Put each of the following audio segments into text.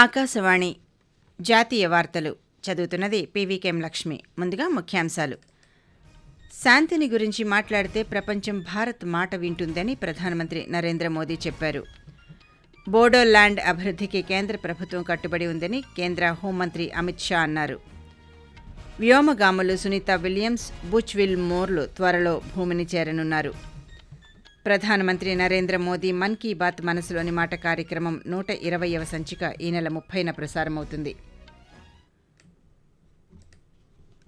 ఆకాశవాణి జాతీయ వార్తలు. చదువుతున్నది పీవీకేం లక్ష్మి. ముందుగా ముఖ్యాంశాలు. శాంతిని గురించి మాట్లాడితే ప్రపంచం భారత్ మాట వింటుందని ప్రధానమంత్రి నరేంద్ర మోదీ చెప్పారు. బోడో ల్యాండ్ అభివృద్ధికి కేంద్ర ప్రభుత్వం కట్టుబడి ఉందని కేంద్ర హోంమంత్రి అమిత్ షా అన్నారు. వ్యోమగాములు సునీత విలియమ్స్ బుచ్ విల్ మోర్లు త్వరలో భూమిని చేరనున్నారు. ప్రధానమంత్రి నరేంద్ర మోదీ మన్ కీ బాత్ మనసులోని మాట కార్యక్రమం నూట ఇరవయవ సంచిక ఈ నెల ముప్పైన ప్రసారమవుతుంది.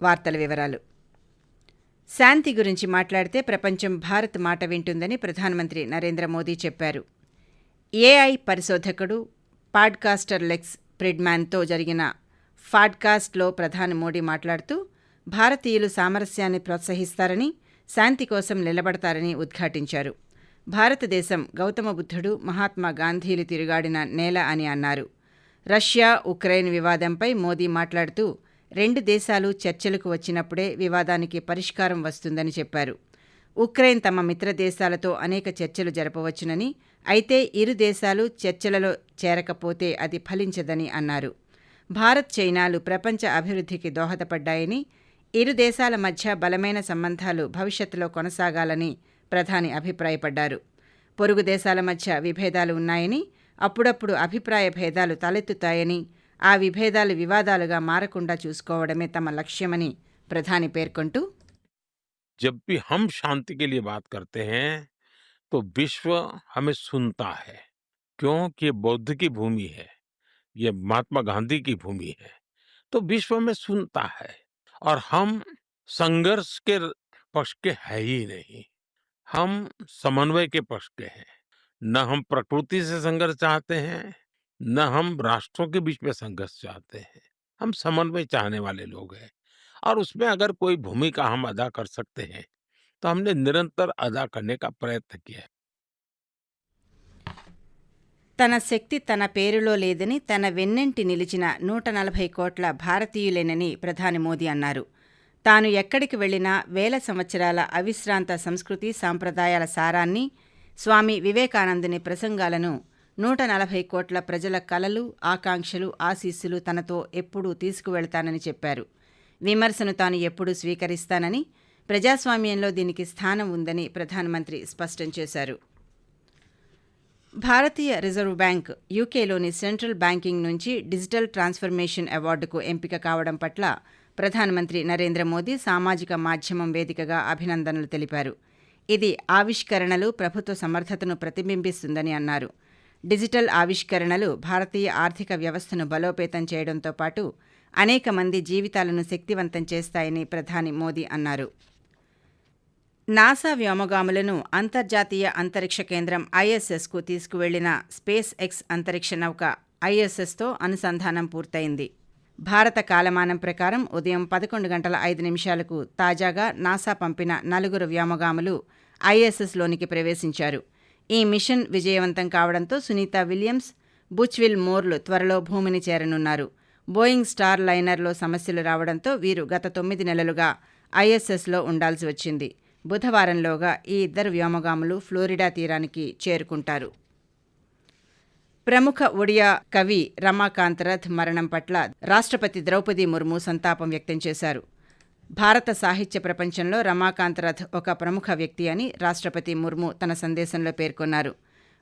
వార్తల వివరాలు. శాంతి గురించి మాట్లాడితే ప్రపంచం భారత్ మాట వింటుందని ప్రధానమంత్రి నరేంద్ర మోదీ చెప్పారు. ఏఐ పరిశోధకుడు పాడ్కాస్టర్ లెక్స్ ప్రిడ్మాన్తో జరిగిన ఫాడ్కాస్ట్లో ప్రధాని మోడీ మాట్లాడుతూ భారతీయులు సామరస్యాన్ని ప్రోత్సహిస్తారని శాంతి కోసం నిలబడతారని ఉద్ఘాటించారు. భారతదేశం గౌతమ బుద్ధుడు మహాత్మా గాంధీలు తిరుగాడిన నేల అని అన్నారు. రష్యా ఉక్రెయిన్ వివాదంపై మోదీ మాట్లాడుతూ రెండు దేశాలు చర్చలకు వచ్చినప్పుడే వివాదానికి పరిష్కారం వస్తుందని చెప్పారు. ఉక్రెయిన్ తమ మిత్ర దేశాలతో అనేక చర్చలు జరపవచ్చునని అయితే ఇరు దేశాలు చర్చలలో చేరకపోతే అది ఫలించదని అన్నారు. భారత్ చైనాలు ప్రపంచ అభివృద్ధికి దోహదపడ్డాయని ఇరు దేశాల మధ్య బలమైన సంబంధాలు భవిష్యత్తులో కొనసాగాలని ప్రధాని అభిప్రాయపడ్డారు పొరుగు దేశాల మధ్య విభేదాలు ఉన్నాయని అప్పుడప్పుడు అభిప్రాయ భేదాలు తలెత్తుతాయని ఆ విభేదాలు వివాదాలుగా మారకుండా చూసుకోవడమే తమ లక్ష్యమని ప్రధాని పేర్కొంటూ जब भी हम शांति के लिए बात करते हैं तो विश्व हमें सुनता है क्योंकि ये बौद्ध की भूमि है ये महात्मा गांधी की भूमि है तो विश्व में सुनता है और हम संघर्ष के पक्ष के है ही नहीं हम समन्वय के पक्ष के हैं न हम प्रकृति से संघर्ष चाहते हैं न हम राष्ट्रों के बीच में संघर्ष चाहते हैं हम समन्वय चाहने वाले लोग हैं और उसमें अगर कोई भूमिका हम अदा कर सकते हैं तो हमने निरंतर अदा करने का प्रयत्न किया है తన శక్తి తన పేరులో లేదని తన వెన్నెంటి నిలిచిన నూట నలభై కోట్ల భారతీయులేనని ప్రధాని మోదీ అన్నారు తాను ఎక్కడికి వెళ్ళినా వేల సంవత్సరాల అవిశ్రాంత సంస్కృతి సాంప్రదాయాల సారాన్ని స్వామి వివేకానందుని ప్రసంగాలను నూట నలభై కోట్ల ప్రజల కలలు ఆకాంక్షలు ఆశీస్సులు తనతో ఎప్పుడూ తీసుకువెళతానని చెప్పారు. విమర్శను తాను ఎప్పుడూ స్వీకరిస్తానని ప్రజాస్వామ్యంలో దీనికి స్థానం ఉందని ప్రధానమంత్రి స్పష్టం చేశారు. భారతీయ రిజర్వ్ బ్యాంక్ యూకేలోని సెంట్రల్ బ్యాంకింగ్ నుంచి డిజిటల్ ట్రాన్స్ఫర్మేషన్ అవార్డుకు ఎంపిక కావడం పట్ల ప్రధానమంత్రి నరేంద్ర మోదీ సామాజిక మాధ్యమం వేదికగా అభినందనలు తెలిపారు. ఇది ఆవిష్కరణలు ప్రభుత్వ సమర్థతను ప్రతిబింబిస్తుందని అన్నారు. డిజిటల్ ఆవిష్కరణలు భారతీయ ఆర్థిక వ్యవస్థను బలోపేతం చేయడంతో పాటు అనేక మంది జీవితాలను శక్తివంతం చేస్తాయని ప్రధాని మోదీ అన్నారు. నాసా వ్యోమగాములను అంతర్జాతీయ అంతరిక్ష కేంద్రం ఐఎస్ఎస్కు తీసుకువెళ్ళిన స్పేస్ ఎక్స్ అంతరిక్ష నౌక ఐఎస్ఎస్తో అనుసంధానం పూర్తయింది. భారత కాలమానం ప్రకారం ఉదయం పదకొండు గంటల ఐదు నిమిషాలకు తాజాగా నాసా పంపిన నలుగురు వ్యోమగాములు ఐఎస్ఎస్లోనికి ప్రవేశించారు. ఈ మిషన్ విజయవంతం కావడంతో సునీత విలియమ్స్ బుచ్విల్ మోర్లు త్వరలో భూమిని చేరనున్నారు. బోయింగ్ స్టార్ లైనర్లో సమస్యలు రావడంతో వీరు గత తొమ్మిది నెలలుగా ఐఎస్ఎస్లో ఉండాల్సి వచ్చింది. బుధవారంలోగా ఈ ఇద్దరు వ్యోమగాములు ఫ్లోరిడా తీరానికి చేరుకుంటారు. ప్రముఖ ఒడియా కవి రమాకాంతరథ్ మరణం పట్ల రాష్ట్రపతి ద్రౌపది ముర్ము సంతాపం వ్యక్తం చేశారు. భారత సాహిత్య ప్రపంచంలో రమాకాంతరథ్ ఒక ప్రముఖ వ్యక్తి అని రాష్ట్రపతి ముర్ము తన సందేశంలో పేర్కొన్నారు.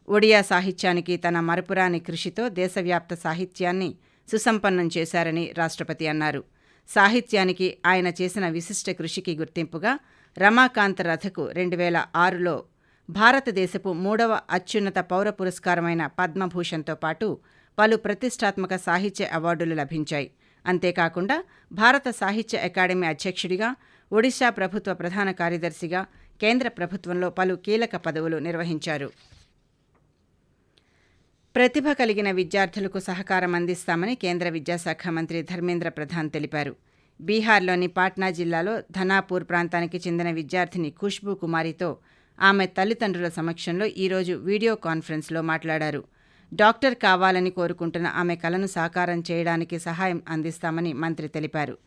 ఒడియా సాహిత్యానికి తన మరపురాని కృషితో దేశవ్యాప్త సాహిత్యాన్ని సుసంపన్నం చేశారని రాష్ట్రపతి అన్నారు. సాహిత్యానికి ఆయన చేసిన విశిష్ట కృషికి గుర్తింపుగా రమాకాంతరథకు రెండు వేల ఆరులో భారతదేశపు మూడవ అత్యున్నత పౌర పురస్కారమైన పద్మభూషణ్తో పాటు పలు ప్రతిష్టాత్మక సాహిత్య అవార్డులు లభించాయి. అంతేకాకుండా భారత సాహిత్య అకాడమీ అధ్యక్షుడిగా ఒడిశా ప్రభుత్వ ప్రధాన కార్యదర్శిగా కేంద్ర ప్రభుత్వంలో పలు కీలక పదవులు నిర్వహించారు. ప్రతిభ కలిగిన విద్యార్థులకు సహకారం అందిస్తామని కేంద్ర విద్యాశాఖ మంత్రి ధర్మేంద్ర ప్రధాన్ తెలిపారు. బీహార్లోని పాట్నా జిల్లాలో ధనాపూర్ ప్రాంతానికి చెందిన విద్యార్థిని ఖుష్బూ కుమారితో ఆమె తల్లిదండ్రుల సమక్షంలో ఈరోజు వీడియో కాన్ఫరెన్స్లో మాట్లాడారు. డాక్టర్ కావాలని కోరుకుంటున్న ఆమె కలను సాకారం చేయడానికి సహాయం అందిస్తామని మంత్రి తెలిపారు.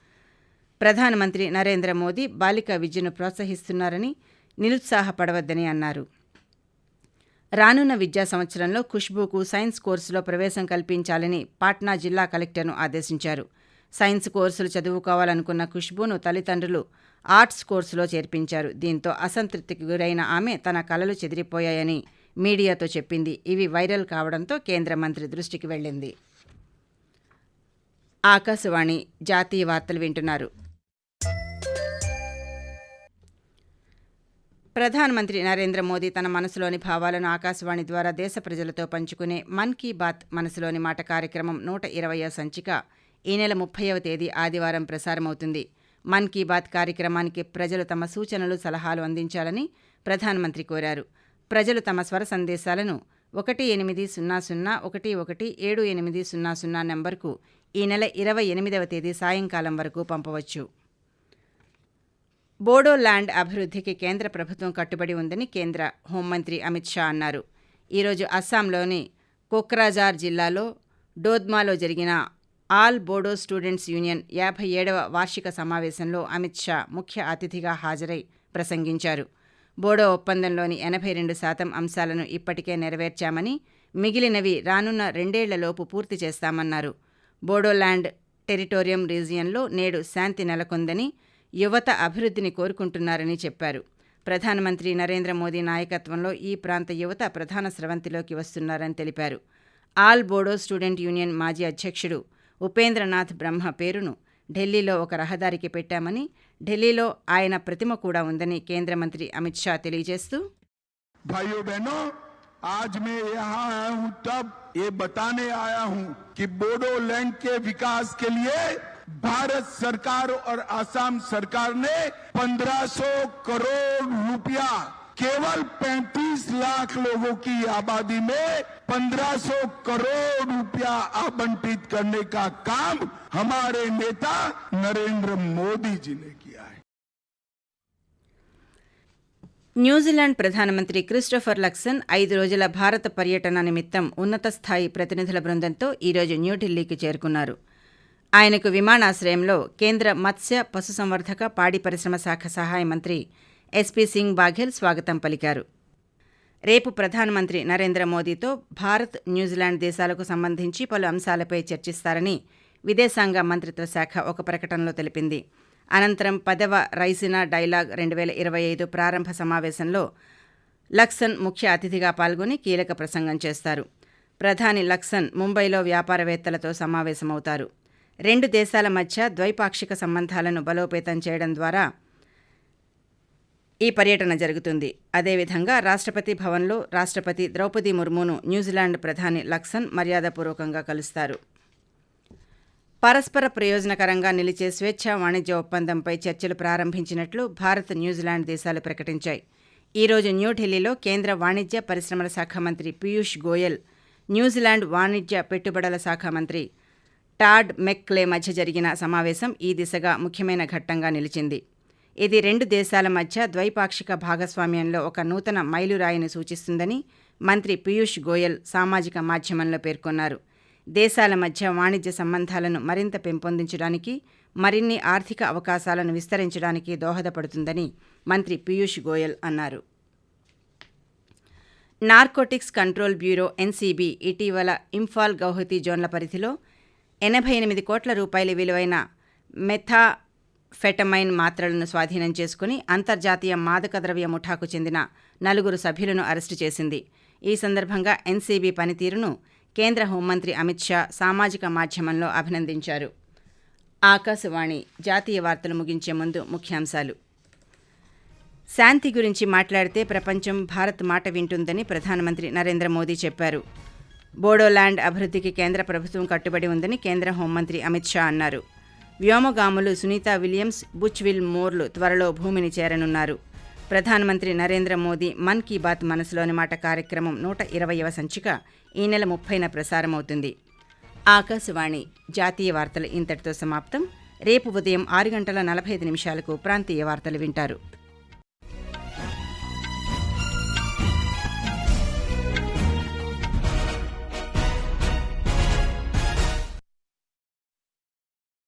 ప్రధానమంత్రి నరేంద్ర మోదీ బాలిక విద్యను ప్రోత్సహిస్తున్నారని నిరుత్సాహపడవద్దని అన్నారు. రానున్న విద్యా సంవత్సరంలో ఖుష్బూకు సైన్స్ కోర్సులో ప్రవేశం కల్పించాలని పాట్నా జిల్లా కలెక్టర్ను ఆదేశించారు. సైన్స్ కోర్సులు చదువుకోవాలనుకున్న ఖుష్బును తల్లిదండ్రులు ఆర్ట్స్ కోర్సులో చేర్పించారు. దీంతో అసంతృప్తికి గురైన ఆమె తన కలలు చెదిరిపోయాయని మీడియాతో చెప్పింది. ఇవి వైరల్ కావడంతో కేంద్ర మంత్రి దృష్టికి వెళ్ళింది. ఆకాశవాణి జాతీయ వార్తలు వింటున్నారు. ప్రధానమంత్రి నరేంద్ర మోదీ తన మనసులోని భావాలను ఆకాశవాణి ద్వారా దేశ ప్రజలతో పంచుకునే మన్ కీ బాత్ మనసులోని మాట కార్యక్రమం నూట ఇరవయో సంచిక ఈ నెల ముప్పైవ తేదీ ఆదివారం ప్రసారమవుతుంది. మన్ కీ బాత్ కార్యక్రమానికి ప్రజలు తమ సూచనలు సలహాలు అందించాలని ప్రధానమంత్రి కోరారు. ప్రజలు తమ స్వర సందేశాలను ఒకటి ఎనిమిది సున్నా సున్నా ఒకటి ఒకటి ఏడు ఎనిమిది సున్నా సున్నా నంబర్కు ఈ నెల ఇరవై ఎనిమిదవ తేదీ సాయంకాలం వరకు పంపవచ్చు. బోడో ల్యాండ్ అభివృద్ధికి కేంద్ర ప్రభుత్వం కట్టుబడి ఉందని కేంద్ర హోంమంత్రి అమిత్ షా అన్నారు. ఈరోజు అస్సాంలోని కోక్రాజార్ జిల్లాలో డోద్మాలో జరిగిన ఆల్ బోడో స్టూడెంట్స్ యూనియన్ యాభై ఏడవ వార్షిక సమావేశంలో అమిత్ షా ముఖ్య అతిథిగా హాజరై ప్రసంగించారు. బోడో ఒప్పందంలోని ఎనభై రెండు శాతం అంశాలను ఇప్పటికే నెరవేర్చామని మిగిలినవి రానున్న రెండేళ్ళలోపు పూర్తి చేస్తామన్నారు. బోడోల్యాండ్ టెరిటోరియం రీజియన్లో నేడు శాంతి నెలకొందని యువత అభివృద్ధిని కోరుకుంటున్నారని చెప్పారు. ప్రధానమంత్రి నరేంద్ర మోదీ నాయకత్వంలో ఈ ప్రాంత యువత ప్రధాన స్రవంతిలోకి వస్తున్నారని తెలిపారు. ఆల్ బోడో స్టూడెంట్ యూనియన్ మాజీ అధ్యక్షుడు ఉపేంద్రనాథ్ బ్రహ్మ పేరును ఢిల్లీలో ఒక రహదారికి పెట్టామని ఢిల్లీలో ఆయన ప్రతిమ కూడా ఉందని కేంద్ర మంత్రి అమిత్ షా తెలియజేస్తూ भाइयों बहनों आज मैं यहाँ आया हूँ तब ये बताने आया हूँ कि बोडोलैंड के विकास के लिए भारत सरकार और असम सरकार ने 1500 करोड़ रुपया केवल 35 लाख लोगों की आबादी में 1500 करोड़ रुपया आवंटित करने का काम हमारे नेता नरेंद्र मोदी जी ने किया है న్యూజిలాండ్ ప్రధానమంత్రి క్రిస్టోఫర్ లక్సన్ ఐదు రోజుల భారత పర్యటన నిమిత్తం ఉన్నత స్థాయి ప్రతినిధుల బృందంతో ఈరోజు న్యూఢిల్లీకి చేరుకున్నారు ఆయనకు విమానాశ్రయంలో కేంద్ర మత్స్య పశుసంవర్ధక పాడి పరిశ్రమ శాఖ సహాయ మంత్రి ఎస్పీ సింగ్ బాఘెల్ స్వాగతం పలికారు. రేపు ప్రధానమంత్రి నరేంద్ర మోదీతో భారత్ న్యూజిలాండ్ దేశాలకు సంబంధించి పలు అంశాలపై చర్చిస్తారని విదేశాంగ మంత్రిత్వ శాఖ ఒక ప్రకటనలో తెలిపింది. అనంతరం పదవ రైసినా డైలాగ్ రెండు వేల ఇరవై ఐదు ప్రారంభ సమావేశంలో లక్సన్ ముఖ్య అతిథిగా పాల్గొని కీలక ప్రసంగం చేస్తారు. ప్రధాని లక్సన్ ముంబైలో వ్యాపారవేత్తలతో సమావేశమవుతారు. రెండు దేశాల మధ్య ద్వైపాక్షిక సంబంధాలను బలోపేతం చేయడం ద్వారా ఈ పర్యటన జరుగుతుంది. అదేవిధంగా రాష్ట్రపతి భవన్లో రాష్ట్రపతి ద్రౌపది ముర్మును న్యూజిలాండ్ ప్రధాని లక్సన్ మర్యాదపూర్వకంగా కలుస్తారు. పరస్పర ప్రయోజనకరంగా నిలిచే స్వేచ్ఛా వాణిజ్య ఒప్పందంపై చర్చలు ప్రారంభించినట్లు భారత్ న్యూజిలాండ్ దేశాలు ప్రకటించాయి. ఈరోజు న్యూఢిల్లీలో కేంద్ర వాణిజ్య పరిశ్రమల శాఖ మంత్రి పీయూష్ గోయల్ న్యూజిలాండ్ వాణిజ్య పెట్టుబడుల శాఖ మంత్రి టాడ్ మెక్లే మధ్య జరిగిన సమావేశం ఈ దిశగా ముఖ్యమైన ఘట్టంగా నిలిచింది. ఇది రెండు దేశాల మధ్య ద్వైపాక్షిక భాగస్వామ్యంలో ఒక నూతన మైలురాయిని సూచిస్తుందని మంత్రి పీయూష్ గోయల్ సామాజిక మాధ్యమంలో పేర్కొన్నారు. దేశాల మధ్య వాణిజ్య సంబంధాలను మరింత పెంపొందించడానికి మరిన్ని ఆర్థిక అవకాశాలను విస్తరించడానికి దోహదపడుతుందని మంత్రి పీయూష్ గోయల్ అన్నారు. నార్కోటిక్స్ కంట్రోల్ బ్యూరో ఎన్సీబీ ఇటీవల ఇంఫాల్ గౌహతి జోన్ల పరిధిలో ఎనభై ఎనిమిది కోట్ల రూపాయల విలువైన మెథా ఫెటమైన్ మాత్రలను స్వాధీనం చేసుకుని అంతర్జాతీయ మాదక ద్రవ్య ముఠాకు చెందిన నలుగురు సభ్యులను అరెస్టు చేసింది. ఈ సందర్భంగా ఎన్సీబీ పనితీరును కేంద్ర హోంమంత్రి అమిత్ షా సామాజిక మాధ్యమంలో అభినందించారు. ఆకాశవాణి జాతీయ వార్తలు ముగించే ముందు ముఖ్యాంశాలు. శాంతి గురించి మాట్లాడితే ప్రపంచం భారత్ మాట వింటుందని ప్రధానమంత్రి నరేంద్ర మోదీ చెప్పారు. బోడోల్యాండ్ అభివృద్ధికి కేంద్ర ప్రభుత్వం కట్టుబడి ఉందని కేంద్ర హోంమంత్రి అమిత్ షా అన్నారు. వ్యోమగాములు సునీత విలియమ్స్ బుచ్విల్ మోర్లు త్వరలో భూమిని చేరనున్నారు. ప్రధానమంత్రి నరేంద్ర మోదీ మన్ కీ బాత్ మనసులోని మాట కార్యక్రమం నూట ఇరవయవ సంచిక ఈ నెల ముప్పైన ప్రసారమవుతుంది. ఆకాశవాణి జాతీయ వార్తలు ఇంతటితో సమాప్తం. రేపు ఉదయం ఆరు గంటల నలభై ఐదు నిమిషాలకు ప్రాంతీయ వార్తలు వింటారు.